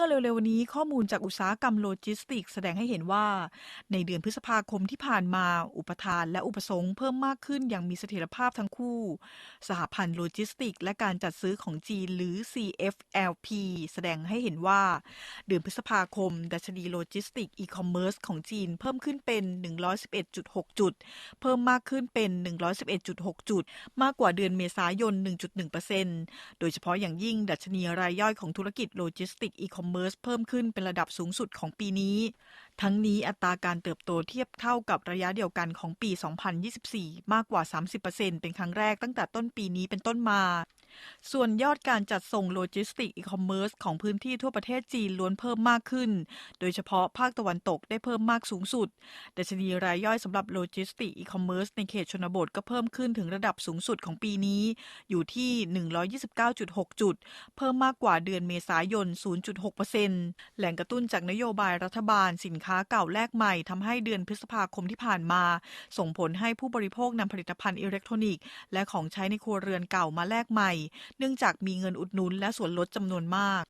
มื่อเร็วๆนี้ข้อมูลจากอุตสาหกรรมโลจิสติกส์แสดงให้เห็นว่า ในเดือนพฤษภาคมที่ผ่านมา อุปทานและอุปสงค์เพิ่มมากขึ้นอย่างมีเสถียรภาพทั้งคู่ สหพันธ์โลจิสติกส์และการจัดซื้อของจีนหรือ CFLP แสดงให้เห็นว่า เดือนพฤษภาคม ดัชนีโลจิสติกส์อีคอมเมิร์ซของจีนเพิ่มขึ้นเป็น 111.6 จุด เพิ่มมากขึ้นเป็น 111.6 จุด มากกว่าเดือนเมษายน 1.1%โดยเฉพาะอย่างยิ่งดัชนีรายย่อยของธุรกิจโลจิสติกส์อีคอมเมิร์ซเพิ่มขึ้นเป็นระดับสูงสุดของปีนี้ ทั้งนี้อัตราการเติบโตเทียบเท่ากับระยะเดียวกันของปี 2024 มากกว่า 30%เป็นครั้งแรกตั้งแต่ต้นปีนี้เป็นต้นมา ส่วนยอดการจัดส่งโลจิสติกอีคอมเมิร์ซของพื้นที่ทั่วประเทศจีนล้วนเพิ่มมากขึ้น โดยเฉพาะภาคตะวันตกได้เพิ่มมากสูงสุด ดัชนีรายย่อยสำหรับโลจิสติกอีคอมเมิร์ซในเขตชนบทก็เพิ่มขึ้นถึงระดับสูงสุดของปีนี้ อยู่ที่ 129.6 จุด เพิ่มมากกว่าเดือนเมษายน 0.6%แหล่งกระตุ้นจากนโยบายรัฐบาลสินค้าเก่าแลกใหม่ทำให้เดือนพฤษภาคมที่ผ่านมา ส่งผลให้ผู้บริโภคนำผลิตภัณฑ์อิเล็กทรอนิกส์และของใช้ในครัวเรือนเก่ามาแลกใหม่เนื่องจากมีเงินอุดหนุนและส่วนลดจำนวนมาก